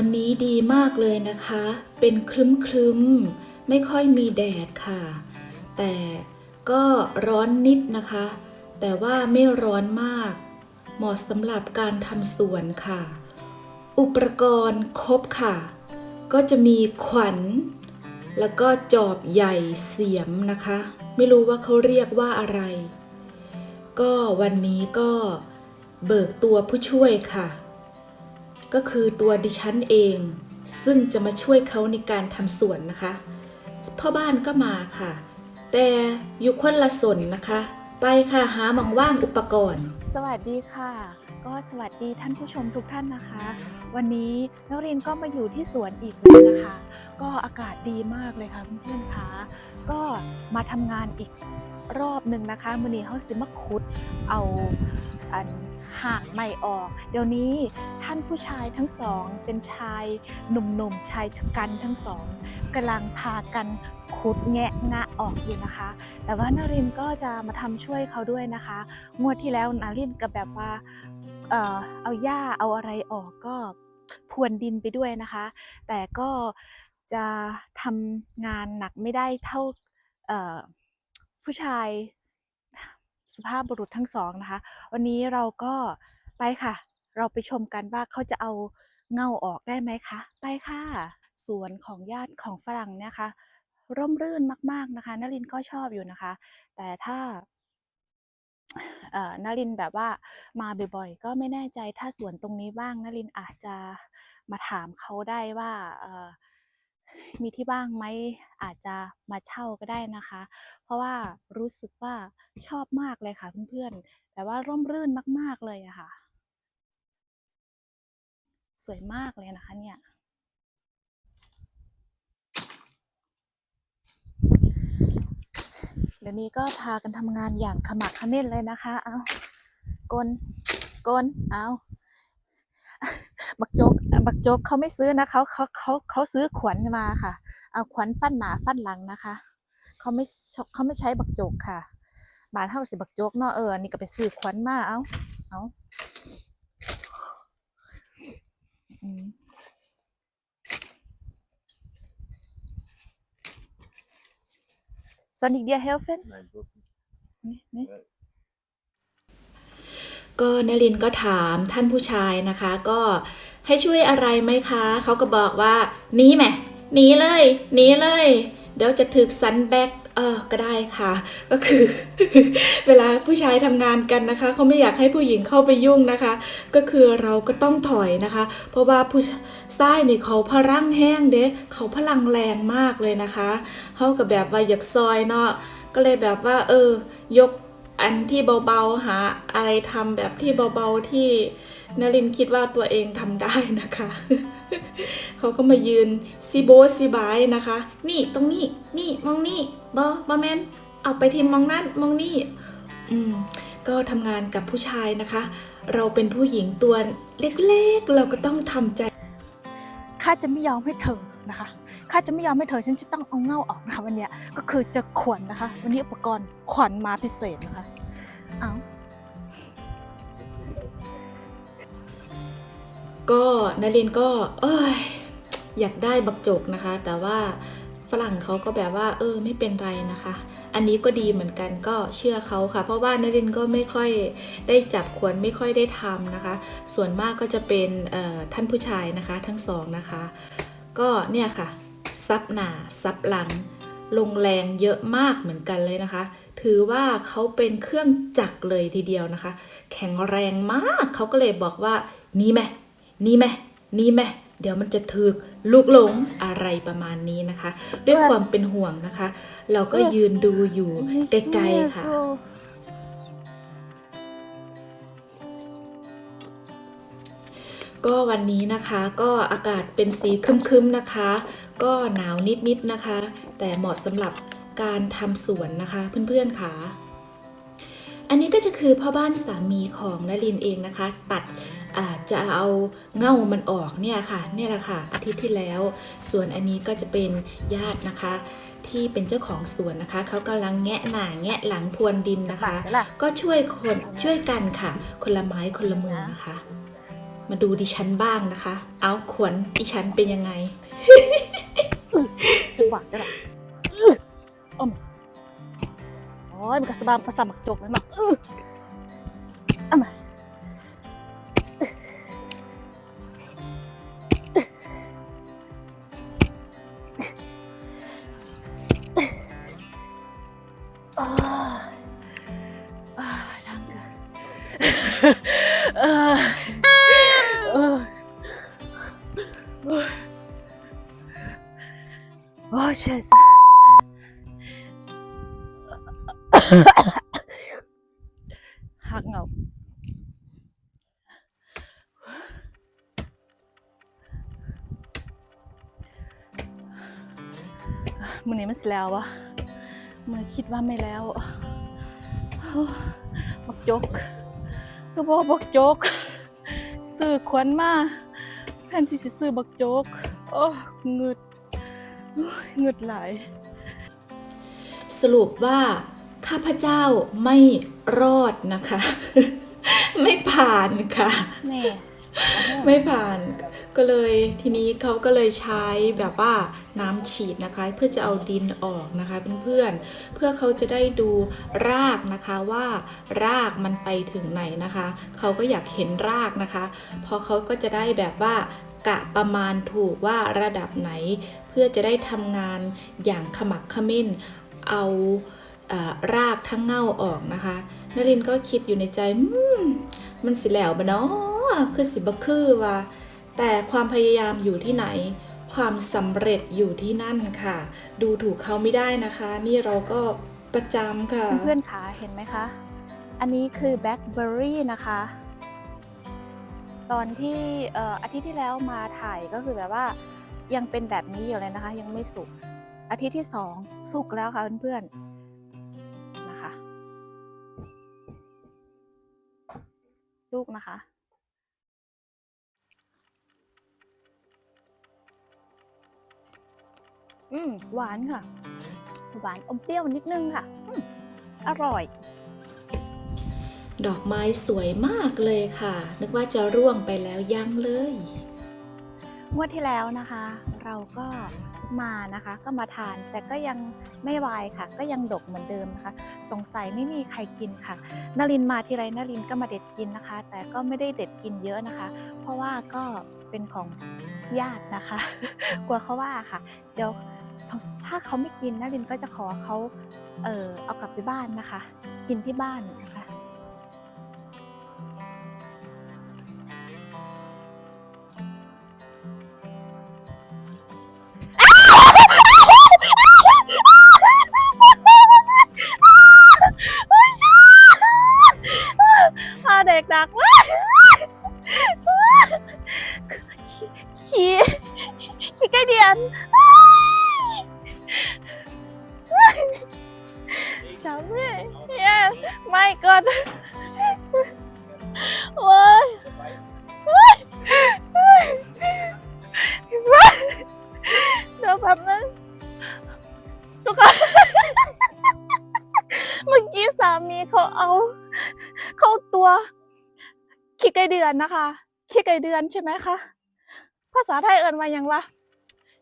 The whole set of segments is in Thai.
วันนี้ดีมากเลยนะคะ เป็นครึ้มครึ้มไม่ค่อยมีแดดค่ะ แต่ก็ร้อนนิดนะคะ แต่ว่าไม่ร้อนมาก เหมาะสำหรับการทำสวนค่ะ อุปกรณ์ครบค่ะ ก็จะมีขวัญ แล้วก็จอบใหญ่เสียมนะคะ ไม่รู้ว่าเขาเรียกว่าอะไร ก็วันนี้ก็เบิกตัวผู้ช่วยค่ะ ก็คือตัวดิฉันเอง ซึ่งจะมาช่วยเขาในการทำสวนนะคะพ่อบ้านก็มาค่ะ แต่อยู่คนละสนนะคะ ไปค่ะหาหมองว่างอุปกรณ์ สวัสดีค่ะ ก็สวัสดีท่านผู้ชมทุกท่านนะคะ วันนี้นรินทร์ก็มาอยู่ที่สวนอีกแล้วนะคะ ก็อากาศดีมากเลยค่ะเพื่อนๆคะก็มาทำงานอีกรอบหนึ่งนะคะมือนี้เขาสิมาขุดเอาอัน หากใหม่ออก เดี๋ยวนี้ท่านผู้ชายทั้งสอง เป็นชายหนุ่มๆชายชะกันทั้งสองกำลังพากันขุดแงะงะออกอยู่นะคะ แต่ว่านารินก็จะมาทำช่วยเขาด้วยนะคะ งวดที่แล้วนารินก็แบบว่าเออเอาหญ้าเอาอะไรออกก็พรวนดินไปด้วยนะคะ แต่ก็จะทำงานหนักไม่ได้เท่าผู้ชาย สุภาพบุรุษทั้งสองนะคะ วันนี้เราก็ไปค่ะ เราไปชมกันว่าเขาจะเอาเงาออกได้ไหมคะ ไปค่ะ สวนของญาติของฝรั่งเนี่ยค่ะร่มรื่นมาก ๆนะคะนลินก็ชอบอยู่นะคะ แต่ถ้าเอ่อนลินแบบว่ามาบ่อยๆ ก็ไม่แน่ใจถ้าสวนตรงนี้ว่างนลินอาจจะมาถามเขาได้ว่าเอ่อ มีที่ว่างไหมอาจจะมาเช่าก็ได้นะคะ เพราะว่ารู้สึกว่าชอบมากเลยค่ะเพื่อนๆแต่ว่าร่มรื่นมาก ๆเลยอะค่ะ สวยมากเลยนะคะเนี่ยเดี๋ยวนี้ก็พากันทำงานอย่างขมักเขม้นเลยนะคะ เอากลกลเอา บักโจกบักโจกเขาไม่ซื้อนะเขาเขาเขาเขาซื้อขวัญมาค่ะ เอาขวัญฟันหนาฟันหลังนะคะเขาไม่เขาไม่ใช้บักโจกค่ะ บานเท่าสิบักโจกเนาะเอออันนี่ก็ไปซื้อขวัญมาเอาเอาอืม Soll ich dir helfen? Nein, bloß nicht. นี่นี่ ก็นลินก็ถามท่านผู้ชายนะคะ ก็ให้ช่วยอะไรไหมคะ เขาก็บอกว่าหนีแหมหนีเลยหนีเลย เดี๋ยวจะถึกซันแบ็กเออก็ได้ค่ะ ก็คือ เวลาผู้ชายทำงานกันนะคะ เขาไม่อยากให้ผู้หญิงเข้าไปยุ่งนะคะ ก็คือเราก็ต้องถอยนะคะ เพราะว่าผู้ชายนี่เขาพลังแห้งเด้เขาพลังแรงมากเลยนะคะเขากับแบบว่าอยากซอยเนาะก็เลยแบบว่า เออ ยก อันที่เบาๆหาอะไรทำแบบที่เบาๆที่นลินคิดว่าตัวเองทำได้นะคะ เขาก็มายืนซีโบซีบายนะคะ นี่ตรงนี้นี่มองนี่บอบอแมนเอาไปทีมมองนั่นมองนี่อืมก็ทำงานกับผู้ชายนะคะ เราเป็นผู้หญิงตัวเล็กๆ เราก็ต้องทำใจข้าจะไม่ยอมให้เธอ นะคะข้าจะไม่ยอมให้เธอฉันจะต้องเอาเง่าออกนะคะวันนี้ก็คือจะขวนนะคะ วันนี้อุปกรณ์ขวัญมาพิเศษนะคะเอาก็นลินก็เอ้ยอยากได้บักจกนะคะ แต่ว่าฝรั่งเขาก็แบบว่า เออไม่เป็นไรนะคะ อันนี้ก็ดีเหมือนกันก็เชื่อเขาค่ะ เพราะว่านลินก็ไม่ค่อยได้จับขวนไม่ค่อยได้ทำนะคะ ส่วนมากก็จะเป็นท่านผู้ชายนะคะ ทั้งสองนะคะ ก็เนี่ยค่ะ ซับหนาซับหลัง ลงแรงเยอะมากเหมือนกันเลยนะคะ ถือว่าเขาเป็นเครื่องจักรเลยทีเดียวนะคะ แข็งแรงมากเขาก็เลยบอกว่า นี่แม่นี่แม่นี่แม่เดี๋ยวมันจะถึกลูกหลงอะไรประมาณนี้นะคะ ด้วยความเป็นห่วงนะคะ เราก็ยืนดูอยู่ไกลๆค่ะ ก็วันนี้นะคะก็อากาศเป็นสีครึ้มๆนะคะ ก็หนาวนิดๆนะคะ แต่เหมาะสำหรับการทำสวนนะคะเพื่อนๆค่ะ อันนี้ก็จะคือพ่อบ้านสามีของนลินเองนะคะ ตัดอ่าจะเอาเง่ามันออกเนี่ยค่ะเนี่ยแหละค่ะอาทิตย์ที่แล้ว ส่วนอันนี้ก็จะเป็นญาตินะคะ ที่เป็นเจ้าของสวนนะคะเขากำลังแงะหน่าแงะหลังพรวนดินนะคะบาทเดี๋ยวล่ะก็ช่วยคนช่วยกันค่ะ คนละไม้คนละมือนะคะ มาดูดิฉันบ้างนะคะ เอาขวนดิฉันเป็นยังไงจังหวะได้หรออื้อมโอ้ยมันกระสบามกระสามักจกเลยมาอื้อเอามาโ Jesus. หักเหงามื่อนี้มันสิแล้ววะเมื่อคิดว่าไม่แล้วบักจก ก็บอกบักจก ซื้อขวัญมาแทนที่สิซื้อบักจก โอ้เงึด โอ้ยเงึดหลาย สรุปว่า ข้าพเจ้าไม่รอดนะคะ ไม่ผ่านค่ะแม่ไม่ผ่าน ก็เลยทีนี้เขาก็เลยใช้แบบว่าน้ำฉีดนะคะ เพื่อจะเอาดินออกนะคะเพื่อนๆเพื่อเขาจะได้ดูรากนะคะว่ารากมันไปถึงไหนนะคะ เขาก็อยากเห็นรากนะคะเพอเขาก็จะได้แบบว่ากะประมาณถูกว่าระดับไหนเพื่อจะได้ทำงานอย่างขมักขม้น เอาอ่อรากทั้งเง่าออกนะคะนลินก็คิดอยู่ในใจมมันสิแล้วบะเนาะคือสิบคือว่าแต่ความพยายามอยู่ที่ไหน ความสำเร็จอยู่ที่นั่นค่ะ ดูถูกเขาไม่ได้นะคะ นี่เราก็ประจำค่ะ เพื่อนๆขาเห็นไหมคะ อันนี้คือแบล็คเบอร์รี่นะคะ ตอนที่อาทิตย์ที่แล้วมาถ่ายก็คือแบบว่า ยังเป็นแบบนี้อยู่เลยนะคะ ยังไม่สุกอาทิตย์ที่สองสุกแล้วค่ะเพื่อนๆนะคะ ลูกนะคะอืมหวานค่ะ หวานอมเปรี้ยวนิดนึงค่ะออร่อย ดอกไม้สวยมากเลยค่ะ นึกว่าจะร่วงไปแล้วยังเลย วดที่แล้วนะคะ เราก็มานะคะก็มาทานแต่ก็ยังไม่วายค่ะ ก็ยังดกเหมือนเดิมนะคะ สงสัยไม่มีใครกินค่ะนารินมาทีไรนารินก็มาเด็ดกินนะคะ แต่ก็ไม่ได้เด็ดกินเยอะนะคะ เพราะว่าก็เป็นของญาตินะคะ กลัวเขาว่าค่ะ เดี๋ยวถ้าเขาไม่กินนารินก็จะขอเขาเออเอากลับไปบ้านนะคะ กินที่บ้านนะคะ ดือนนะคะ ขี้ไก่เดือนใช่ไหมคะ ภาษาไทยเอิญมาอย่างวะ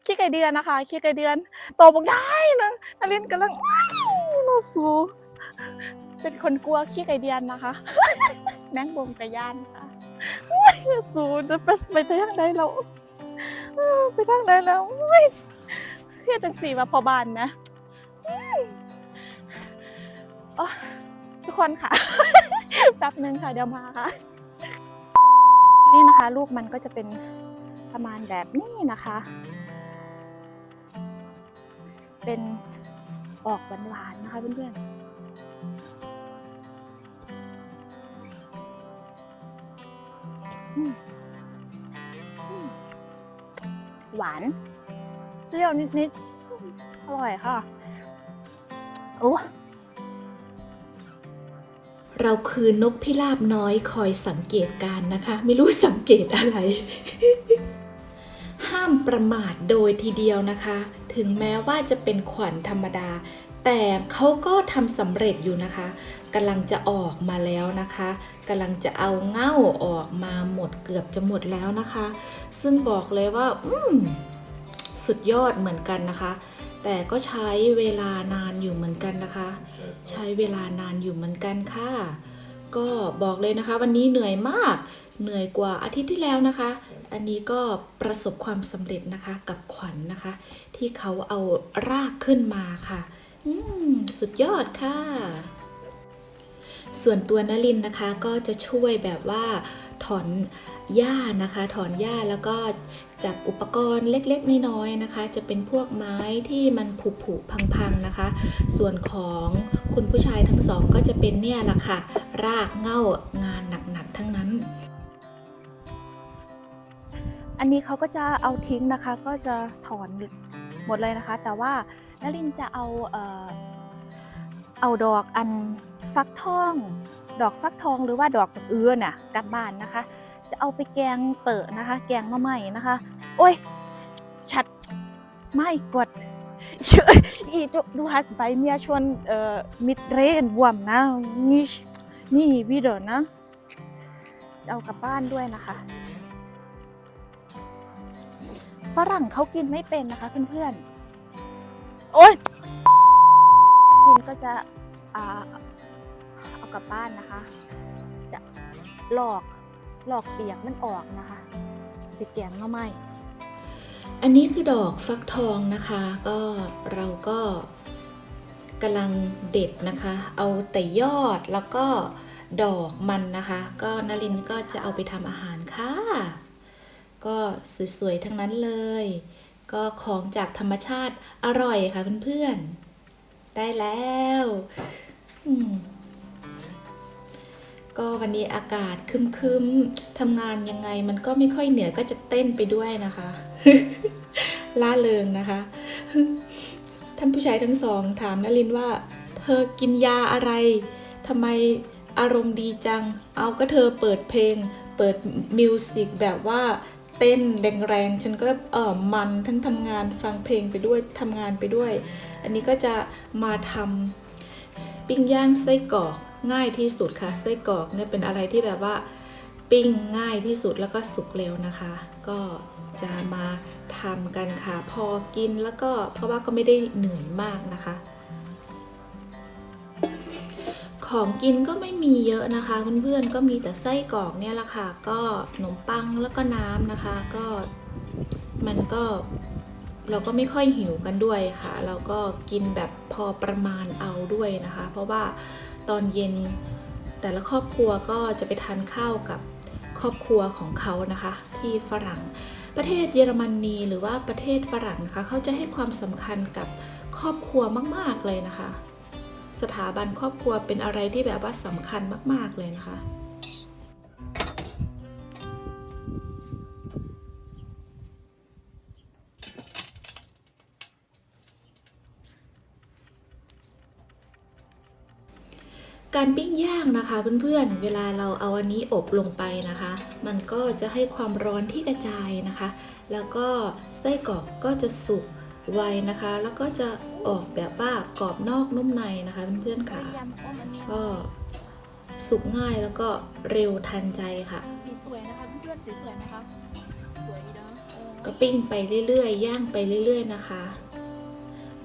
ขี้ไก่เดือนนะคะ ขี้ไก่เดือนโตบอกได้นะนารินกำลังอ้าวโนสูเป็นคนกลัวขี้ไก่เดือนนะคะ แมงบงกระยานค่ะอ้สูจะไปไปทางใดแล้วอ้าไปทางใดแล้วเครียดจังสีมาพอบานไหมอืมอ๋อทุกคนค่ะ แป๊บนึงค่ะเดี๋ยวมาค่ะ นี่นะคะ ลูกมันก็จะเป็นประมาณแบบนี้นะคะ เป็นออกหวานๆนะคะเพื่อนๆหวานเปรี้ยวนิดๆอืมอร่อยค่ะโอ้ เราคือนกพิราบน้อยคอยสังเกตการนะคะ ไม่รู้สังเกตอะไร ห้ามประมาทโดยทีเดียวนะคะ ถึงแม้ว่าจะเป็นขวัญธรรมดา แต่เขาก็ทำสำเร็จอยู่นะคะกำลังจะออกมาแล้วนะคะกำลังจะเอาเง่าออกมาหมดเกือบจะหมดแล้วนะคะ ซึ่งบอกเลยว่า อืมสุดยอดเหมือนกันนะคะ แต่ก็ใช้เวลานานอยู่เหมือนกันนะคะ ใช้เวลานานอยู่เหมือนกันค่ะ ก็บอกเลยนะคะ วันนี้เหนื่อยมาก เหนื่อยกว่าอาทิตย์ที่แล้วนะคะ อันนี้ก็ประสบความสำเร็จนะคะกับขวัญนะคะ ที่เขาเอารากขึ้นมาค่ะ อืมสุดยอดค่ะ ส่วนตัวนลินนะคะก็จะช่วยแบบว่าถอนหญ้านะคะ ถอนหญ้าแล้วก็ จับอุปกรณ์เล็กๆน้อยๆนะคะ จะเป็นพวกไม้ที่มันผุผุพังๆนะคะ ส่วนของคุณผู้ชายทั้งสองก็จะเป็นเนี่ยแหละค่ะ รากเง้างานหนักๆทั้งนั้น อันนี้เขาก็จะเอาทิ้งนะคะ ก็จะถอนหมดเลยนะคะ แต่ว่านลินจะเอาเอ่อเอาดอกอันฟักทอง ดอกฟักทองหรือว่าดอกเอื้อน่ะกลับบ้านนะคะ จะเอาไปแกงเปิดนะคะ แกงมะไหม่นะคะ โอ้ย ชัดไม่กดอีดูดูฮัสไปเมียชวนเอ่อมิดเรนบวมนะนี่นี่วิดีโอนะ จะเอากลับบ้านด้วยนะคะ ฝรั่งเขากินไม่เป็นนะคะเพื่อนๆ โอ๊ยมินก็จะอ่าเอากลับบ้านนะคะ จะหลอก หลอกเปียกมันออกนะคะสไปแกงหน่อไม้อันนี้คือดอกฟักทองนะคะ ก็เราก็กำลังเด็ดนะคะ เอาแต่ยอดแล้วก็ดอกมันนะคะ ก็นลินก็จะเอาไปทำอาหารค่ะ ก็สวยๆทั้งนั้นเลย ก็ของจากธรรมชาติอร่อยค่ะเพื่อนๆ ได้แล้ว อืม ก็วันนี้อากาศคึมๆทำงานยังไงมันก็ไม่ค่อยเหนื่อยก็จะเต้นไปด้วยนะคะ ล่าเริงนะคะ ท่านผู้ชายทั้งสองถามนลินว่า เธอกินยาอะไรทำไมอารมณ์ดีจัง เอาก็เธอเปิดเพลง เปิดมิวสิกแบบว่าเต้นแรงๆ ฉันก็เออมันทั้งทำงานฟังเพลงไปด้วยทำงานไปด้วย อันนี้ก็จะมาทำปิ้งย่างไส้กรอก ง่ายที่สุดค่ะไส้กรอกเนี่ยเป็นอะไรที่แบบว่าปิ้งง่ายที่สุดแล้วก็สุกเร็วนะคะ ก็จะมาทำกันค่ะพอกินแล้วก็เพราะว่าก็ไม่ได้เหนื่อยมากนะคะ ของกินก็ไม่มีเยอะนะคะเพื่อนๆก็มีแต่ไส้กรอกเนี่ยแหละค่ะ ก็ขนมปังแล้วก็น้ำนะคะ ก็มันก็เราก็ไม่ค่อยหิวกันด้วยค่ะ เราก็กินแบบพอประมาณเอาด้วยนะคะ เพราะว่า ตอนเย็น แต่ละครอบครัวก็จะไปทานข้าวกับครอบครัวของเขานะคะ ที่ฝรั่ง ประเทศเยอรมนีหรือว่าประเทศฝรั่งนะคะเขาจะให้ความสำคัญกับครอบครัวมาก ๆ เลยนะคะ สถาบันครอบครัวเป็นอะไรที่แบบว่าสำคัญมาก ๆ เลยนะคะ การปิ้งย่างนะคะเพื่อนๆ เวลาเราเอาอันนี้อบลงไปนะคะ มันก็จะให้ความร้อนที่กระจายนะคะ แล้วก็ไส้กรอกก็จะสุกไวนะคะ แล้วก็จะออกแบบว่ากรอบนอกนุ่มในนะคะเพื่อนๆค่ะก็สุกง่ายแล้วก็เร็วทันใจค่ะสีสวยนะคะเพื่อนๆสีสวยนะคะสวยเนาะก็ปิ้งไปเรื่อยๆ ย่างไปเรื่อย ๆ นะคะ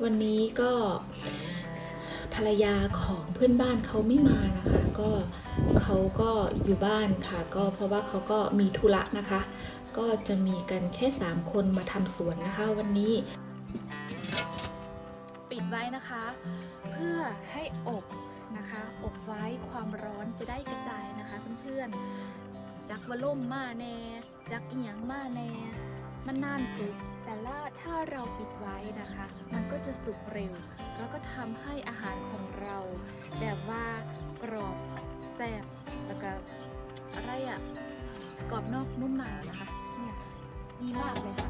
วันนี้ก็ ภรรยาของเพื่อนบ้านเขาไม่มานะคะ ก็เขาก็อยู่บ้านค่ะ ก็เพราะว่าเขาก็มีธุระนะคะ ก็จะมีกันแค่ 3 คนมาทำสวนนะคะ วันนี้ ปิดไว้นะคะ เพื่อให้อบนะคะ อบไว้ความร้อนจะได้กระจายนะคะเพื่อนๆจากวะล่มมาแน่จากเอียงมาแน่ มันนานสุกแต่ละถ้าเราปิดไว้นะคะ มันก็จะสุกเร็ว แล้วก็ทำให้อาหารของเรา แบบว่ากรอบแซ่บแล้วก็อะไรอะกรอบนอกนุ่มในนะคะเนี่ยดีมากเลยค่ะ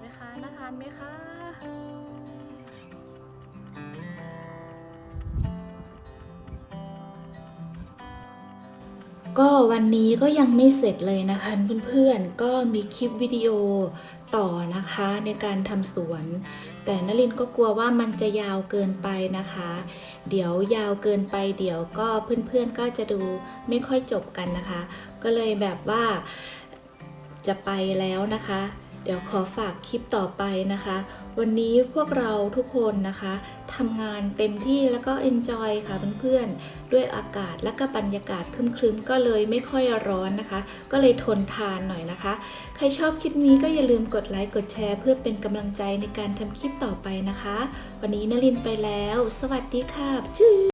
ไหมคะน่าทานไหมคะก็วันนี้ก็ยังไม่เสร็จเลยนะคะเพื่อนๆก็มีคลิปวิดีโอต่อนะคะในการทำสวน แต่นลินก็กลัวว่ามันจะยาวเกินไปนะคะ เดี๋ยวยาวเกินไปเดี๋ยวก็เพื่อนๆก็จะดูไม่ค่อยจบกันนะคะ ก็เลยแบบว่าจะไปแล้วนะคะ ดี๋ยวขอฝากคลิปต่อไปนะคะ วันนี้พวกเราทุกคนนะคะทำงานเต็มที่แล้วก็ enjoy ค่ะเพื่อนๆ ด้วยอากาศและก็บรรยากาศครึ้มๆ ก็เลยไม่ค่อยร้อนนะคะ ก็เลยทนทานหน่อยนะคะ ใครชอบคลิปนี้ก็อย่าลืมกดไลค์กดแชร์ เพื่อเป็นกำลังใจในการทำคลิปต่อไปนะคะ วันนี้นลินไปแล้ว สวัสดีค่ะจื้อ